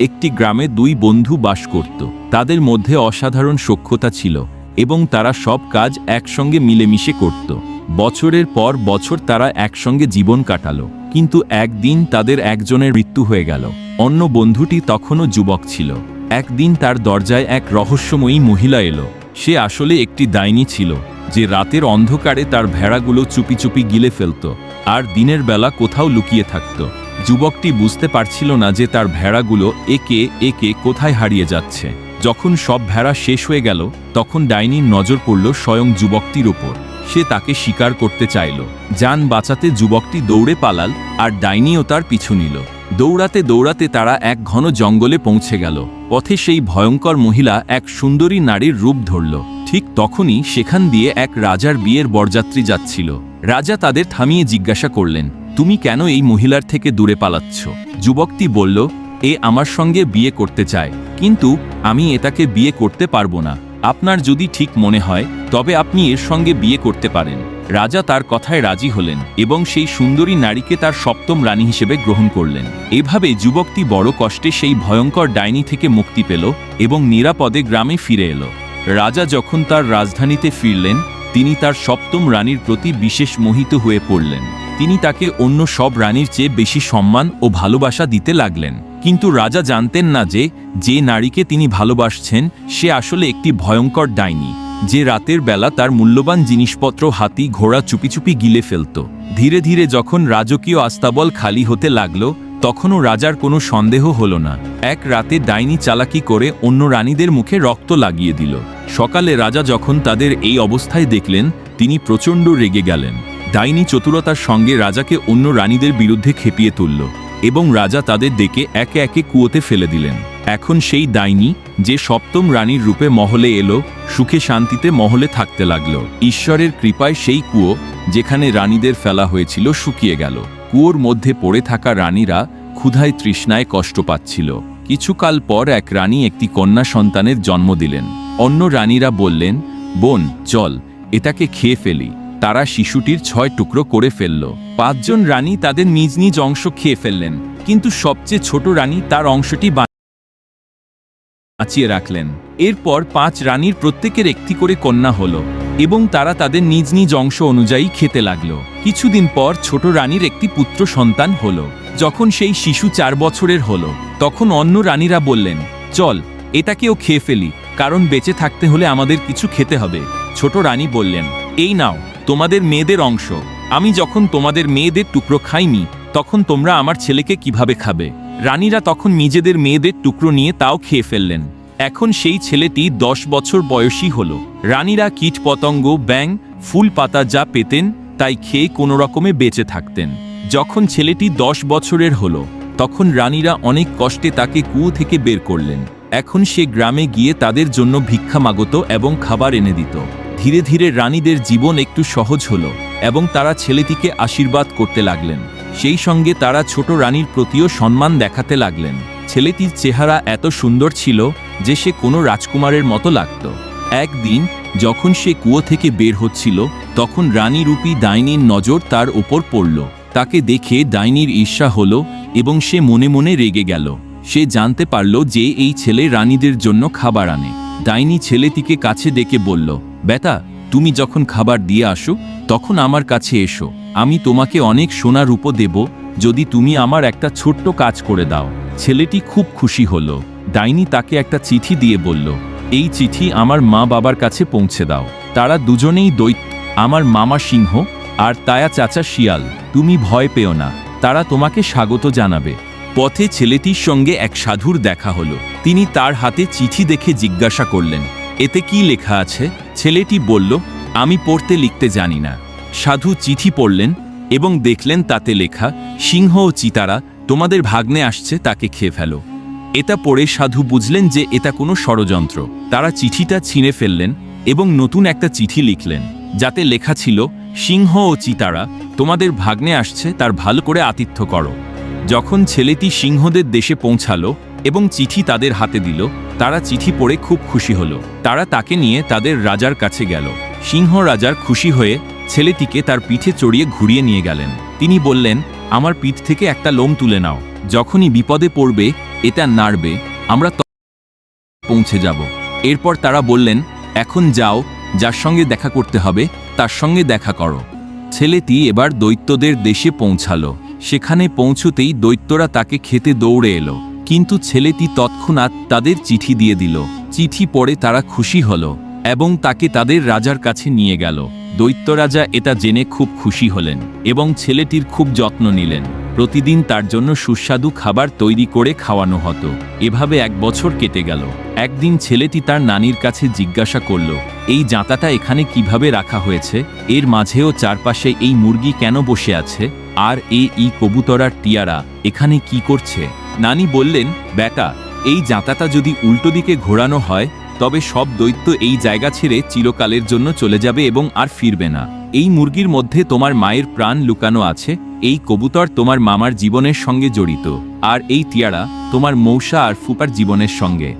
একটি গ্রামে দুই বন্ধু বাস করত। তাদের মধ্যে অসাধারণ সখ্যতা ছিল এবং তারা সব কাজ একসঙ্গে মিলেমিশে করত। বছরের পর বছর তারা একসঙ্গে জীবন কাটালো, কিন্তু একদিন তাদের একজনের মৃত্যু হয়ে গেল। অন্য বন্ধুটি তখনও যুবক ছিল। একদিন তার দরজায় এক রহস্যময়ী মহিলা এলো। সে আসলে একটি ডাইনি ছিল, যে রাতের অন্ধকারে তার ভেড়াগুলো চুপি চুপি গিলে ফেলত, আর দিনের বেলা কোথাও লুকিয়ে থাকত। যুবকটি বুঝতে পারছিল না যে তার ভেড়াগুলো একে একে কোথায় হারিয়ে যাচ্ছে। যখন সব ভেড়া শেষ হয়ে গেল, তখন ডাইনির নজর পড়ল স্বয়ং যুবকটির ওপর সে তাকে শিকার করতে চাইল। যান বাঁচাতে যুবকটি দৌড়ে পালাল আর ডাইনিও তার পিছু নিল। দৌড়াতে দৌড়াতে তারা এক ঘন জঙ্গলে পৌঁছে গেল। পথে সেই ভয়ঙ্কর মহিলা এক সুন্দরী নারীর রূপ ধরল। ঠিক তখনই সেখান দিয়ে এক রাজার বিয়ের বরযাত্রী যাচ্ছিল। রাজা তাদের থামিয়ে জিজ্ঞাসা করলেন তুমি কেন এই মহিলার থেকে দূরে পালাচ্ছ? যুবকটি বলল, এ আমার সঙ্গে বিয়ে করতে চায়, কিন্তু আমি এটাকে বিয়ে করতে পারব না। আপনার যদি ঠিক মনে হয়, তবে আপনি এর সঙ্গে বিয়ে করতে পারেন। রাজা তার কথায় রাজি হলেন এবং সেই সুন্দরী নারীকে তার সপ্তম রানী হিসেবে গ্রহণ করলেন। এভাবে যুবকটি বড় কষ্টে সেই ভয়ঙ্কর ডাইনি থেকে মুক্তি পেল এবং নিরাপদে গ্রামে ফিরে এলো। রাজা যখন তার রাজধানীতে ফিরলেন, তিনি তার সপ্তম রানীর প্রতি বিশেষ মোহিত হয়ে পড়লেন। তিনি তাকে অন্য সব রানীর চেয়ে বেশি সম্মান ও ভালোবাসা দিতে লাগলেন। কিন্তু রাজা জানতেন না যে যে নারীকে তিনি ভালোবাসছেন, সে আসলে একটি ভয়ঙ্কর ডাইনি, যে রাতের বেলা তার মূল্যবান জিনিসপত্র হাতি, ঘোড়া চুপি চুপি গিলে ফেলত। ধীরে ধীরে যখন রাজকীয় আস্তাবল খালি হতে লাগল, তখনও রাজার কোনো সন্দেহ হল না। এক রাতে ডাইনি চালাকি করে অন্য রানীদের মুখে রক্ত লাগিয়ে দিল। সকালে রাজা যখন তাদের এই অবস্থায় দেখলেন, তিনি প্রচণ্ড রেগে গেলেন। ডাইনি চতুরতার সঙ্গে রাজাকে অন্য রানীদের বিরুদ্ধে খেপিয়ে তুলল এবং রাজা তাদের ডেকে একে একে কুয়োতে ফেলে দিলেন। এখন সেই ডাইনি, যে সপ্তম রানীর রূপে মহলে এলো, সুখে শান্তিতে মহলে থাকতে লাগল। ঈশ্বরের কৃপায় সেই কুয়ো, যেখানে রানীদের ফেলা হয়েছিল, শুকিয়ে গেল। কুয়োর মধ্যে পড়ে থাকা রানীরা ক্ষুধায় তৃষ্ণায় কষ্ট পাচ্ছিল। কিছুকাল পর এক রানী একটি কন্যা সন্তানের জন্ম দিলেন। অন্য রানীরা বললেন, বোন, চল, এটাকে খেয়ে ফেলি। তারা শিশুটির ছয় টুকরো করে ফেলল। পাঁচজন রানী তাদের নিজ নিজ অংশ খেয়ে ফেললেন, কিন্তু সবচেয়ে ছোট রানী তার অংশটি বাঁচিয়ে রাখলেন। এরপর পাঁচ রানীর প্রত্যেকের একটি করে কন্যা হলো এবং তারা তাদের নিজ নিজ অংশ অনুযায়ী খেতে লাগল। কিছুদিন পর ছোট রানীর একটি পুত্র সন্তান হলো। যখন সেই শিশু চার বছরের হলো, তখন অন্য রানীরা বললেন, চল, এটাকেও খেয়ে ফেলি, কারণ বেঁচে থাকতে হলে আমাদের কিছু খেতে হবে। ছোট রানী বললেন, এই নাও। তোমাদের মেয়েদের অংশ। আমি যখন তোমাদের মেয়েদের টুকরো খাইনি, তখন তোমরা আমার ছেলেকে কীভাবে খাবে? রানীরা তখন নিজেদের মেয়েদের টুকরো নিয়ে তাও খেয়ে ফেললেন। এখন সেই ছেলেটি দশ বছর বয়সী হল। রানীরা কীট পতঙ্গ ব্যাং ফুল পাতা যা পেতেন, তাই খেয়ে কোনো রকমে বেঁচে থাকতেন। যখন ছেলেটি দশ বছরের হল, তখন রানীরা অনেক কষ্টে তাকে কুয়ো থেকে বের করলেন। এখন সে গ্রামে গিয়ে তাদের জন্য ভিক্ষা মাগত এবং খাবার এনে দিত। ধীরে ধীরে রানীদের জীবন একটু সহজ হলো এবং তারা ছেলেটিকে আশীর্বাদ করতে লাগলেন। সেই সঙ্গে তারা ছোট রানীর প্রতিও সম্মান দেখাতে লাগলেন। ছেলেটির চেহারা এত সুন্দর ছিল যে সে কোনো রাজকুমারের মতো লাগত। একদিন, যখন সে কুয়ো থেকে বের হচ্ছিল, তখন রানী রূপী ডাইনির নজর তার ওপর পড়ল। তাকে দেখে ডাইনির ঈর্ষা হল এবং সে মনে মনে রেগে গেল। সে জানতে পারল যে এই ছেলে রানীদের জন্য খাবার আনে। ডাইনি ছেলেটিকে কাছে ডেকে বলল বেটা, তুমি যখন খাবার দিয়ে আসো, তখন আমার কাছে এসো। আমি তোমাকে অনেক সোনা রূপো দেব, যদি তুমি আমার একটা ছোট্ট কাজ করে দাও। ছেলেটি খুব খুশি হলো। ডাইনি তাকে একটা চিঠি দিয়ে বলল, এই চিঠি আমার মা বাবার কাছে পৌঁছে দাও। তারা দুজনেই দৈত্য আমার মামা সিংহ আর তায়া চাচা শিয়াল। তুমি ভয় পেও না, তারা তোমাকে স্বাগত জানাবে। পথে ছেলেটির সঙ্গে এক সাধুর দেখা হলো। তিনি তার হাতে চিঠি দেখে জিজ্ঞাসা করলেন এতে কি লেখা আছে? ছেলেটি বলল, আমি পড়তে লিখতে জানি না। সাধু চিঠি পড়লেন এবং দেখলেন তাতে লেখা, সিংহ ও চিতারা, তোমাদের ভাগ্নে আসছে, তাকে খেয়ে ফেলো। এটা পড়ে সাধু বুঝলেন যে এটা কোনো ষড়যন্ত্র। তারা চিঠিটা ছিঁড়ে ফেললেন এবং নতুন একটা চিঠি লিখলেন, যাতে লেখা ছিল, সিংহ ও চিতারা, তোমাদের ভাগ্নে আসছে, তার ভালো করে আতিথ্য করো। যখন ছেলেটি সিংহদের দেশে পৌঁছালো এবং চিঠি তাদের হাতে দিল। তারা চিঠি পড়ে খুব খুশি হলো। তারা তাকে নিয়ে তাদের রাজার কাছে গেল। সিংহ রাজার খুশি হয়ে ছেলেটিকে তার পিঠে চড়িয়ে ঘুরিয়ে নিয়ে গেলেন। তিনি বললেন, আমার পিঠ থেকে একটা লোম তুলে নাও। যখনই বিপদে পড়বে, এটা নাড়বে। আমরা পৌঁছে যাব। এরপর তারা বললেন, এখন যাও, যার সঙ্গে দেখা করতে হবে, তার সঙ্গে দেখা করো। ছেলেটি এবার দৈত্যদের দেশে পৌঁছালো। সেখানে পৌঁছতেই দৈত্যরা তাকে খেতে দৌড়ে এলো। কিন্তু ছেলেটি তৎক্ষণাৎ তাদের চিঠি দিয়ে দিল। চিঠি পড়ে তারা খুশি হল এবং তাকে তাদের রাজার কাছে নিয়ে গেল। দৈত্য রাজা এটা জেনে খুব খুশি হলেন এবং ছেলেটির খুব যত্ন নিলেন। প্রতিদিন তার জন্য সুস্বাদু খাবার তৈরি করে খাওয়ানো হতো। এভাবে এক বছর কেটে গেল। একদিন ছেলেটি তার নানির কাছে জিজ্ঞাসা করল, এই জাঁতাটা এখানে কীভাবে রাখা হয়েছে? এর মাঝেও চারপাশে এই মুরগি কেন বসে আছে? আর এ ই কবুতরার টিয়ারা এখানে কি করছে? নানি বললেন, বেটা, এই জাঁতাটা যদি উল্টো দিকে ঘোরানো হয়, তবে সব দৈত্য এই জায়গা ছেড়ে চিরকালের জন্য চলে যাবে এবং আর ফিরবে না। এই মুরগির মধ্যে তোমার মায়ের প্রাণ লুকানো আছে, এই কবুতর তোমার মামার জীবনের সঙ্গে জড়িত, আর এই টিয়ারা তোমার মৌসা আর ফুপার জীবনের সঙ্গে।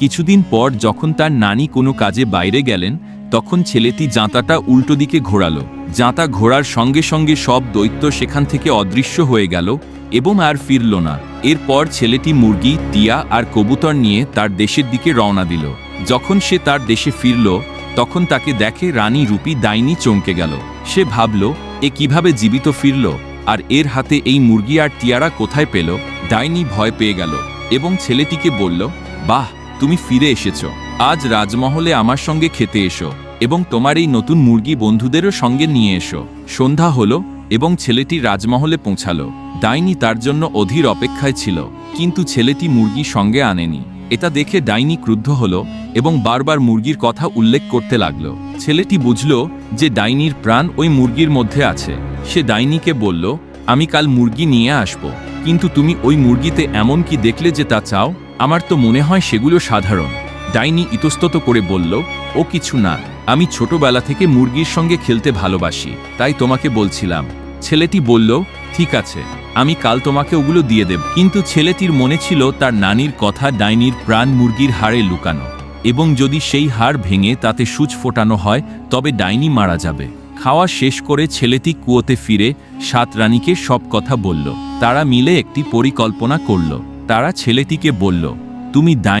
কিছুদিন পর যখন তার নানি কোনো কাজে বাইরে গেলেন, তখন ছেলেটি জাঁতাটা উল্টো দিকে ঘোরালো। জাঁতা ঘোরার সঙ্গে সঙ্গে সব দৈত্য সেখান থেকে অদৃশ্য হয়ে গেল এবং আর ফিরল না। এরপর ছেলেটি মুরগি, টিয়া আর কবুতর নিয়ে তার দেশের দিকে রওনা দিল। যখন সে তার দেশে ফিরল, তখন তাকে দেখে রানী রূপী ডাইনি চমকে গেল। সে ভাবল, এ কীভাবে জীবিত ফিরল? আর এর হাতে এই মুরগি আর টিয়ারা কোথায় পেল? ডাইনি ভয় পেয়ে গেল এবং ছেলেটিকে বলল, বাহ, তুমি ফিরে এসেছ। আজ রাজমহলে আমার সঙ্গে খেতে এসো এবং তোমার এই নতুন মুরগি বন্ধুদেরও সঙ্গে নিয়ে এসো। সন্ধ্যা হলো এবং ছেলেটি রাজমহলে পৌঁছালো। ডাইনি তার জন্য অধীর অপেক্ষায় ছিল, কিন্তু ছেলেটি মুরগি সঙ্গে আনেনি। এটা দেখে ডাইনি ক্রুদ্ধ হল এবং বারবার মুরগির কথা উল্লেখ করতে লাগল। ছেলেটি বুঝল যে ডাইনির প্রাণ ওই মুরগির মধ্যে আছে। সে ডাইনিকে বলল, আমি কাল মুরগি নিয়ে আসব, কিন্তু তুমি ওই মুরগিতে এমন কি দেখলে যে তা চাও? আমার তো মনে হয় সেগুলো সাধারণ। ডাইনি ইতস্তত করে বলল, ও কিছু না। আমি ছোটবেলা থেকে মুরগির সঙ্গে খেলতে ভালোবাসি, তাই তোমাকে বলছিলাম, ছেলেটি বলল, ঠিক আছে, আমি কাল তোমাকে ওগুলো দিয়ে দেব। কিন্তু ছেলেটির মনে ছিল তার নানির কথা ডাইনির প্রাণ মুরগির হাড়ে লুকানো, এবং যদি সেই হাড় ভেঙে তাতে সূচ ফোটানো হয়, তবে ডাইনি মারা যাবে। খাওয়া শেষ করে ছেলেটি কুয়োতে ফিরে সাত রানীকে সব কথা বলল। তারা মিলে একটি পরিকল্পনা করল। তারা ছেলেটিকে বলল, তুমি ডাই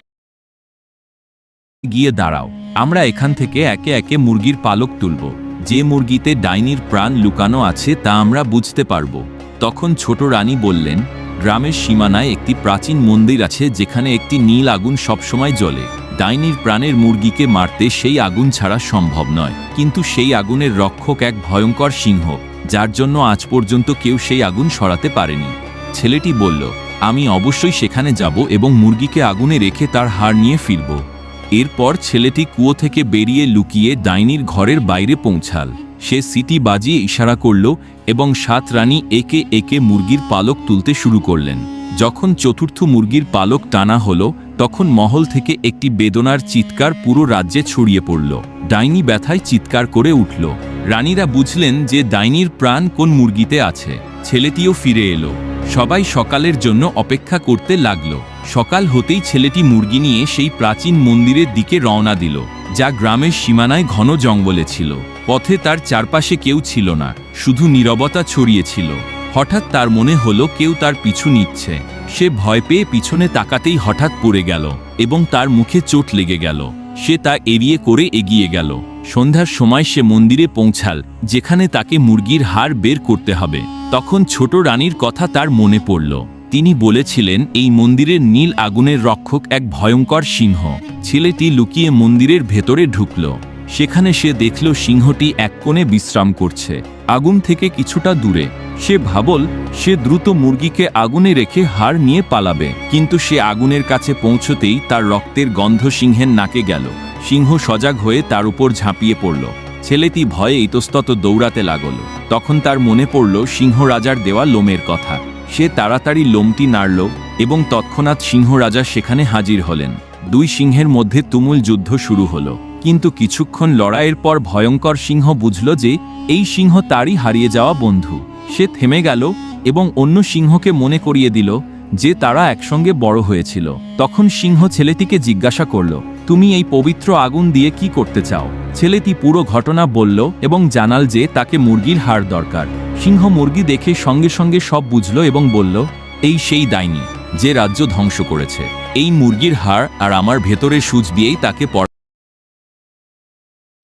গিয়ে দাঁড়াও। আমরা এখান থেকে একে একে মুরগির পালক তুলব। যে মুরগিতে ডাইনির প্রাণ লুকানো আছে তা আমরা বুঝতে পারব। তখন ছোট রানী বললেন, গ্রামের সীমানায় একটি প্রাচীন মন্দির আছে যেখানে একটি নীল আগুন সবসময় জ্বলে। ডাইনির প্রাণের মুরগিকে মারতে সেই আগুন ছাড়া সম্ভব নয়। কিন্তু সেই আগুনের রক্ষক এক ভয়ঙ্কর সিংহ, যার জন্য আজ পর্যন্ত কেউ সেই আগুন সরাতে পারেনি। ছেলেটি বলল, আমি অবশ্যই সেখানে যাব এবং মুরগিকে আগুনে রেখে তার হাড় নিয়ে ফিরব। এরপর ছেলেটি কুয়ো থেকে বেরিয়ে লুকিয়ে ডাইনির ঘরের বাইরে পৌঁছাল। সে সিটি বাজিয়ে ইশারা করল এবং সাত রানী একে একে মুরগির পালক তুলতে শুরু করলেন। যখন চতুর্থ মুরগির পালক টানা হলো, তখন মহল থেকে একটি বেদনার চিৎকার পুরো রাজ্যে ছড়িয়ে পড়ল। ডাইনি ব্যথায় চিৎকার করে উঠল। রানীরা বুঝলেন যে ডাইনির প্রাণ কোন মুরগিতে আছে। ছেলেটিও ফিরে এলো। সবাই সকালের জন্য অপেক্ষা করতে লাগল। সকাল হতেই ছেলেটি মুরগি নিয়ে সেই প্রাচীন মন্দিরের দিকে রওনা দিল, যা গ্রামের সীমানায় ঘন জঙ্গলে ছিল। পথে তার চারপাশে কেউ ছিল না, শুধু নীরবতা ছড়িয়েছিল হঠাৎ তার মনে হলো কেউ তার পিছু নিচ্ছে। সে ভয় পেয়ে পিছনে তাকাতেই হঠাৎ পড়ে গেল এবং তার মুখে চোট লেগে গেল। সে তা এড়িয়ে করে এগিয়ে গেল। সন্ধ্যার সময় সে মন্দিরে পৌঁছাল, যেখানে তাকে মুরগির হাড় বের করতে হবে। তখন ছোট রানীর কথা তার মনে পড়ল। তিনি বলেছিলেন, এই মন্দিরের নীল আগুনের রক্ষক এক ভয়ঙ্কর সিংহ। ছেলেটি লুকিয়ে মন্দিরের ভেতরে ঢুকল। সেখানে সে দেখল সিংহটি এক কোণে বিশ্রাম করছে। আগুন থেকে কিছুটা দূরে। সে ভাবল, সে দ্রুত মুরগিকে আগুনে রেখে হাড় নিয়ে পালাবে। কিন্তু সে আগুনের কাছে পৌঁছতেই তার রক্তের গন্ধ সিংহের নাকে গেল। সিংহ সজাগ হয়ে তার উপর ঝাঁপিয়ে পড়ল। ছেলেটি ভয়ে ইতস্তত দৌড়াতে লাগল। তখন তার মনে পড়ল সিংহ রাজার দেওয়া লোমের কথা। সে তাড়াতাড়ি লোমটি নাড়ল এবং তৎক্ষণাৎ সিংহ রাজা সেখানে হাজির হলেন। দুই সিংহের মধ্যে তুমুল যুদ্ধ শুরু হলো। কিন্তু কিছুক্ষণ লড়াইয়ের পর ভয়ঙ্কর সিংহ বুঝল যে, এই সিংহ তারই হারিয়ে যাওয়া বন্ধু। সে থেমে গেল এবং অন্য সিংহকে মনে করিয়ে দিল যে তারা একসঙ্গে বড় হয়েছিল। তখন সিংহ ছেলেটিকে জিজ্ঞাসা করল তুমি এই পবিত্র আগুন দিয়ে কি করতে চাও? ছেলেটি পুরো ঘটনা বলল এবং জানাল যে তাকে মুরগির হাড় দরকার। সিংহ মুরগি দেখে সঙ্গে সঙ্গে সব বুঝল এবং বলল, এই সেই ডাইনি যে রাজ্য ধ্বংস করেছে। এই মুরগির হাড় আর আমার ভেতরের সুচ দিয়েই তাকে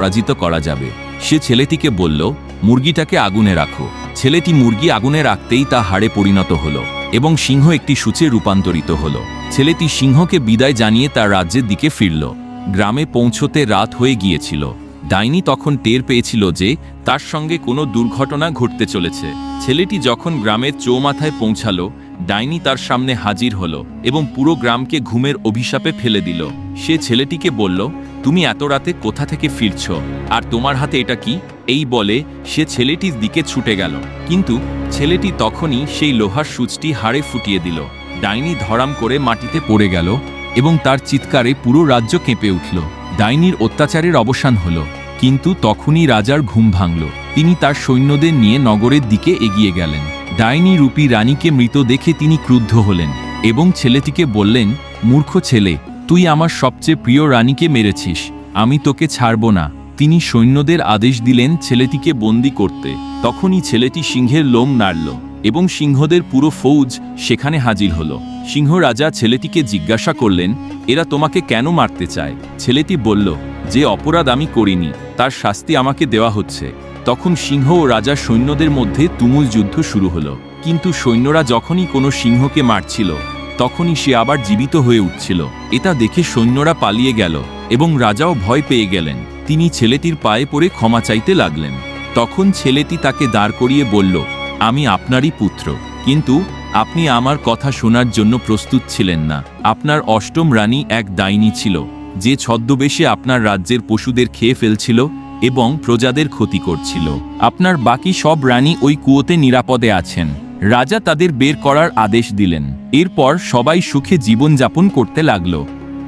পরাজিত করা যাবে। সে ছেলেটিকে বলল, মুরগিটাকে আগুনে রাখো। ছেলেটি মুরগি আগুনে রাখতেই তা হাড়ে পরিণত হলো। এবং সিংহ একটি সূচে রূপান্তরিত হল। ছেলেটি সিংহকে বিদায় জানিয়ে তার রাজ্যের দিকে ফিরল। গ্রামে পৌঁছতে রাত হয়ে গিয়েছিল। ডাইনি তখন টের পেয়েছিল যে তার সঙ্গে কোনো দুর্ঘটনা ঘটতে চলেছে। ছেলেটি যখন গ্রামের চৌমাথায় পৌঁছালো, ডাইনি তার সামনে হাজির হলো এবং পুরো গ্রামকে ঘুমের অভিশাপে ফেলে দিল। সে ছেলেটিকে বলল তুমি এত রাতে কোথা থেকে ফিরছ? আর তোমার হাতে এটা কি? এই বলে সে ছেলেটির দিকে ছুটে গেল। কিন্তু ছেলেটি তখনই সেই লোহার সূচটি হাড়ে ফুটিয়ে দিল। ডাইনি ধরাম করে মাটিতে পড়ে গেল এবং তার চিৎকারে পুরো রাজ্য কেঁপে উঠল। ডাইনির অত্যাচারের অবসান হলো। কিন্তু তখনই রাজার ঘুম ভাঙল। তিনি তার সৈন্যদের নিয়ে নগরের দিকে এগিয়ে গেলেন। ডাইনি রূপী রানীকে মৃত দেখে তিনি ক্রুদ্ধ হলেন এবং ছেলেটিকে বললেন, মূর্খ ছেলে তুই আমার সবচেয়ে প্রিয় রানীকে মেরেছিস, আমি তোকে ছাড়ব না। তিনি সৈন্যদের আদেশ দিলেন ছেলেটিকে বন্দি করতে। তখনই ছেলেটি সিংহের লোম নাড়ল এবং সিংহদের পুরো ফৌজ সেখানে হাজির হল। সিংহ রাজা ছেলেটিকে জিজ্ঞাসা করলেন, এরা তোমাকে কেন মারতে চায়? ছেলেটি বলল, যে অপরাধ আমি করিনি, তার শাস্তি আমাকে দেওয়া হচ্ছে। তখন সিংহ ও রাজা সৈন্যদের মধ্যে তুমুল যুদ্ধ শুরু হলো। কিন্তু সৈন্যরা যখনই কোনো সিংহকে মারছিল তখনই সে আবার জীবিত হয়ে উঠছিল। এটা দেখে সৈন্যরা পালিয়ে গেল এবং রাজাও ভয় পেয়ে গেলেন। তিনি ছেলেটির পায়ে পড়ে ক্ষমা চাইতে লাগলেন। তখন ছেলেটি তাকে দাঁড় করিয়ে বলল, আমি আপনারই পুত্র, কিন্তু আপনি আমার কথা শোনার জন্য প্রস্তুত ছিলেন না। আপনার অষ্টম রানী এক ডাইনি ছিল, যে ছদ্মবেশে আপনার রাজ্যের পশুদের খেয়ে ফেলছিল এবং প্রজাদের ক্ষতি করছিল। আপনার বাকি সব রানী ওই কুয়োতে নিরাপদে আছেন। রাজা তাদের বের করার আদেশ দিলেন। এরপর সবাই সুখে জীবনযাপন করতে লাগল।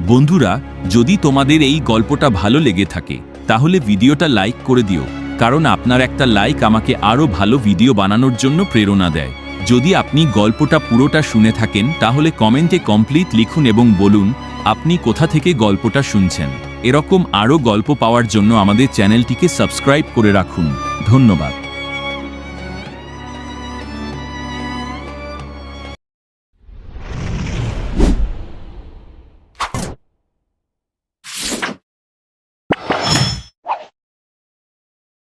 বন্ধুরা, যদি তোমাদের এই গল্পটা ভালো লেগে থাকে, তাহলে ভিডিওটা লাইক করে দিও, কারণ আপনার একটা লাইক আমাকে আরও ভালো ভিডিও বানানোর জন্য প্রেরণা দেয়। যদি আপনি গল্পটা পুরোটা শুনে থাকেন, তাহলে কমেন্টে কমপ্লিট লিখুন এবং বলুন, আপনি কোথা থেকে গল্পটা শুনছেন? এরকম আরও গল্প পাওয়ার জন্য আমাদের চ্যানেলটিকে সাবস্ক্রাইব করে রাখুন। ধন্যবাদ।